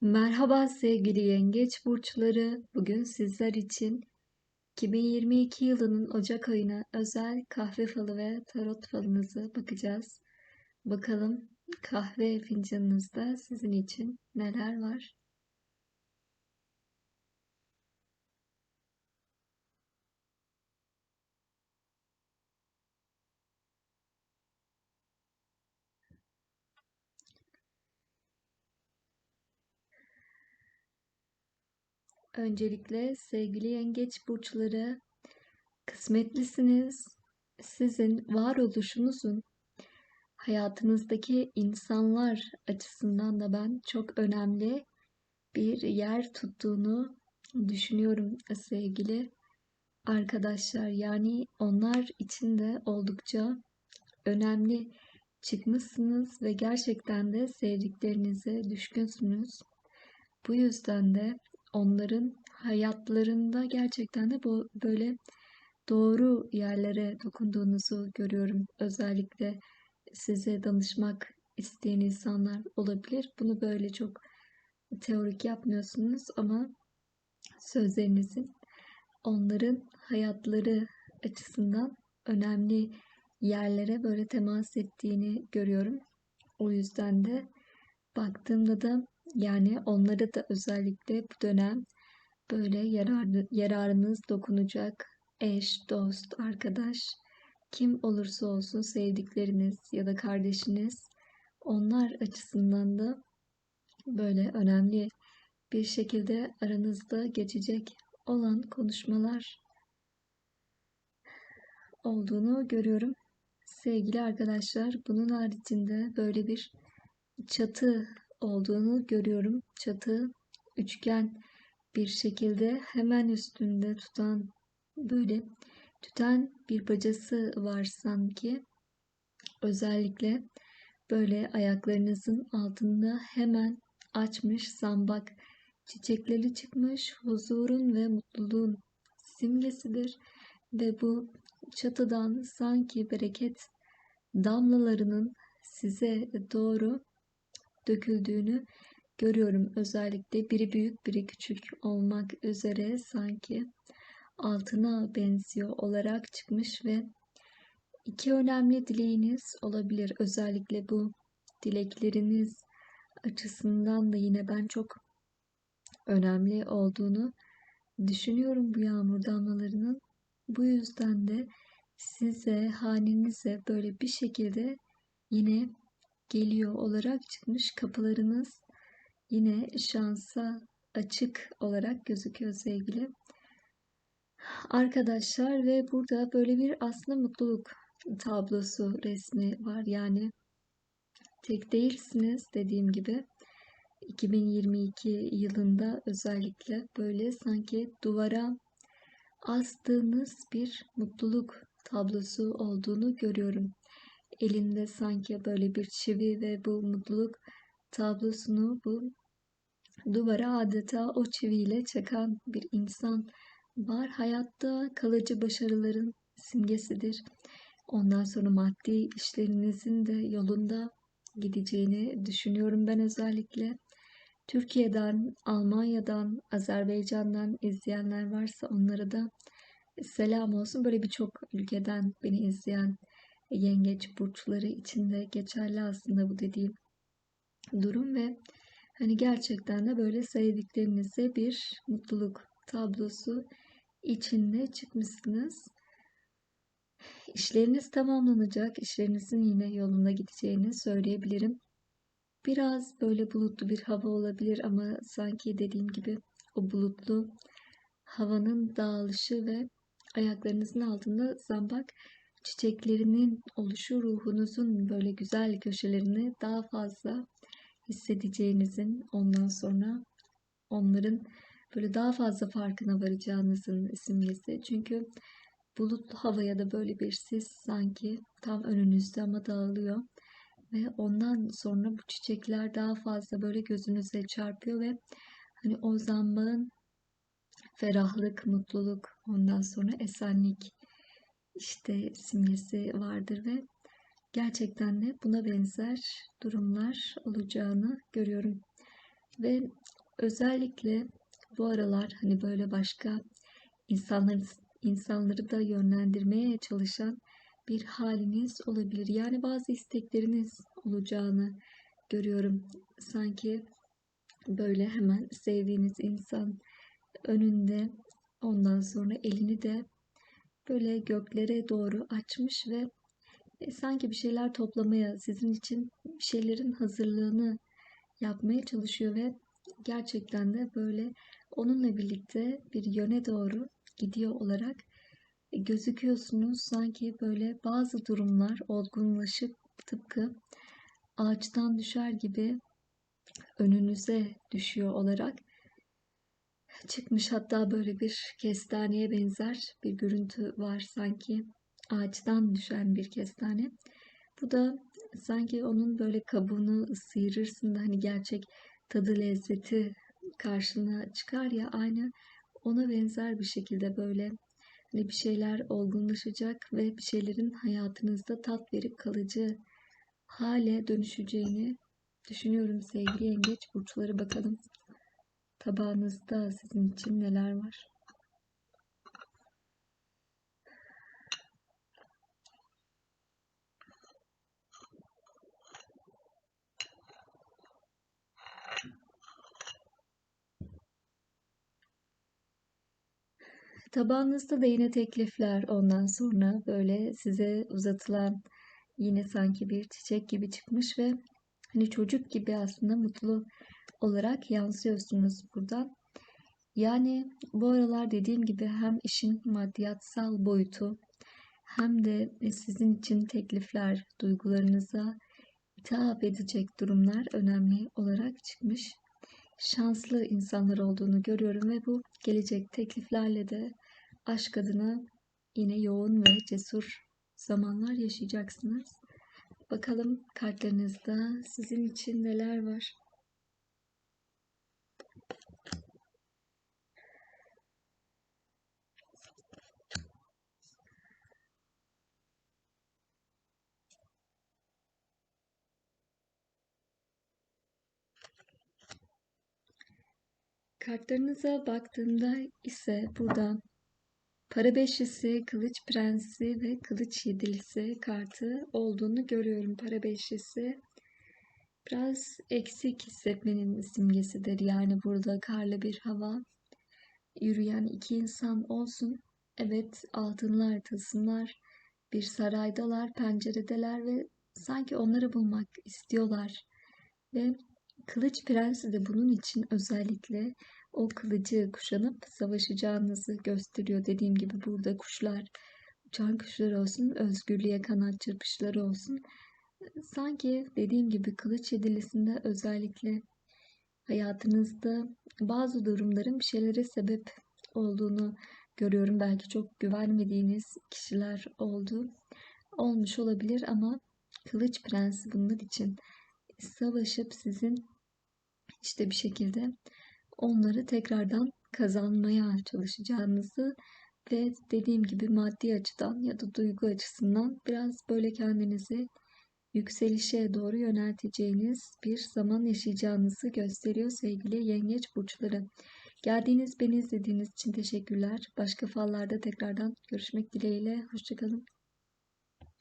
Merhaba sevgili yengeç burçları. Bugün sizler için 2022 yılının Ocak ayına özel kahve falı ve tarot falınızı bakacağız. Bakalım kahve fincanınızda sizin için neler var? Öncelikle sevgili yengeç burçları kısmetlisiniz. Sizin varoluşunuzun hayatınızdaki insanlar açısından da ben çok önemli bir yer tuttuğunu düşünüyorum sevgili arkadaşlar. Yani onlar için de oldukça önemli çıkmışsınız ve gerçekten de sevdiklerinize düşkünsünüz. Bu yüzden de onların hayatlarında gerçekten de bu böyle doğru yerlere dokunduğunuzu görüyorum. Özellikle size danışmak isteyen insanlar olabilir. Bunu böyle çok teorik yapmıyorsunuz ama sözlerinizin onların hayatları açısından önemli yerlere böyle temas ettiğini görüyorum. O yüzden de baktığımda da yani onlara da özellikle bu dönem böyle yararlı, yararınız dokunacak eş, dost, arkadaş, kim olursa olsun sevdikleriniz ya da kardeşiniz onlar açısından da böyle önemli bir şekilde aranızda geçecek olan konuşmalar olduğunu görüyorum. Sevgili arkadaşlar, bunun haricinde böyle bir çatı olduğunu görüyorum. Çatı üçgen bir şekilde hemen üstünde tutan böyle tüten bir bacası var sanki. Özellikle böyle ayaklarınızın altında hemen açmış zambak çiçekleri çıkmış huzurun ve mutluluğun simgesidir ve bu çatıdan sanki bereket damlalarının size doğru döküldüğünü görüyorum. Özellikle biri büyük biri küçük olmak üzere sanki altına benziyor olarak çıkmış ve iki önemli dileğiniz olabilir. Özellikle bu dilekleriniz açısından da yine ben çok önemli olduğunu düşünüyorum bu yağmur damlalarının. Bu yüzden de size, hanenize böyle bir şekilde yine geliyor olarak çıkmış kapılarınız yine şansa açık olarak gözüküyor sevgili. Arkadaşlar ve burada böyle bir aslında mutluluk tablosu resmi var. Yani tek değilsiniz dediğim gibi. 2022 yılında özellikle böyle sanki duvara astığınız bir mutluluk tablosu olduğunu görüyorum. Elinde sanki böyle bir çivi ve bu mutluluk tablosunu bu duvara adeta o çiviyle çakan bir insan var. Hayatta kalıcı başarıların simgesidir. Ondan sonra maddi işlerinizin de yolunda gideceğini düşünüyorum ben özellikle. Türkiye'den, Almanya'dan, Azerbaycan'dan izleyenler varsa onlara da selam olsun. Böyle birçok ülkeden beni izleyen yengeç burçları içinde geçerli aslında bu dediğim durum ve hani gerçekten de böyle sevdiklerinize bir mutluluk tablosu içinde çıkmışsınız. İşleriniz tamamlanacak, işlerinizin yine yolunda gideceğini söyleyebilirim. Biraz böyle bulutlu bir hava olabilir ama sanki dediğim gibi o bulutlu havanın dağılışı ve ayaklarınızın altında zambak çiçeklerinin oluşu ruhunuzun böyle güzel köşelerini daha fazla hissedeceğinizin ondan sonra onların böyle daha fazla farkına varacağınızın simgesi. Çünkü bulutlu havaya da böyle bir sis sanki tam önünüzde ama dağılıyor. Ve ondan sonra bu çiçekler daha fazla böyle gözünüze çarpıyor ve hani o zambağın ferahlık, mutluluk, ondan sonra esenlik işte simgesi vardır ve gerçekten de buna benzer durumlar olacağını görüyorum. Ve özellikle bu aralar hani böyle başka insanları insanları da yönlendirmeye çalışan bir haliniz olabilir. Yani bazı istekleriniz olacağını görüyorum. Sanki böyle hemen sevdiğiniz insan önünde ondan sonra elini de böyle göklere doğru açmış ve e, sanki bir şeyler toplamaya, sizin için bir şeylerin hazırlığını yapmaya çalışıyor ve gerçekten de böyle onunla birlikte bir yöne doğru gidiyor olarak e, gözüküyorsunuz. Sanki böyle bazı durumlar olgunlaşıp tıpkı ağaçtan düşer gibi önünüze düşüyor olarak çıkmış. Hatta böyle bir kestaneye benzer bir görüntü var sanki ağaçtan düşen bir kestane. Bu da sanki onun böyle kabuğunu sıyırırsın da hani gerçek tadı lezzeti karşına çıkar ya aynı ona benzer bir şekilde böyle hani bir şeyler olgunlaşacak ve bir şeylerin hayatınızda tat verip kalıcı hale dönüşeceğini düşünüyorum sevgili yengeç burçları bakalım tabağınızda sizin için neler var? Tabağınızda da yine teklifler ondan sonra böyle size uzatılan yine sanki bir çiçek gibi çıkmış ve hani çocuk gibi aslında mutlu olarak yansıyorsunuz buradan. Yani bu aralar dediğim gibi hem işin maddiyatsal boyutu hem de sizin için teklifler, duygularınıza hitap edecek durumlar önemli olarak çıkmış. Şanslı insanlar olduğunu görüyorum ve bu gelecek tekliflerle de aşk adına yine yoğun ve cesur zamanlar yaşayacaksınız. Bakalım kartlarınızda sizin için neler var? Kartlarınıza baktığımda ise burada para beşlisi, kılıç prensi ve kılıç yedilisi kartı olduğunu görüyorum. Para beşlisi biraz eksik hissetmenin simgesidir. Yani burada karlı bir hava, yürüyen iki insan olsun. Evet altınlar, tılsımlar bir saraydalar, penceredeler ve sanki onları bulmak istiyorlar. Ve Kılıç Prensi de bunun için özellikle o kılıcı kuşanıp savaşacağınızı gösteriyor. Dediğim gibi burada kuşlar, uçan kuşlar olsun, özgürlüğe kanat çırpışları olsun. Sanki dediğim gibi kılıç yedilisinde özellikle hayatınızda bazı durumların bir şeylere sebep olduğunu görüyorum. Belki çok güvenmediğiniz kişiler oldu. Olmuş olabilir ama Kılıç Prensi bunlar için savaşıp sizin işte bir şekilde onları tekrardan kazanmaya çalışacağınızı ve dediğim gibi maddi açıdan ya da duygu açısından biraz böyle kendinizi yükselişe doğru yönelteceğiniz bir zaman yaşayacağınızı gösteriyor sevgili yengeç burçları. Geldiğiniz beni izlediğiniz için teşekkürler. Başka fallarda tekrardan görüşmek dileğiyle. Hoşçakalın.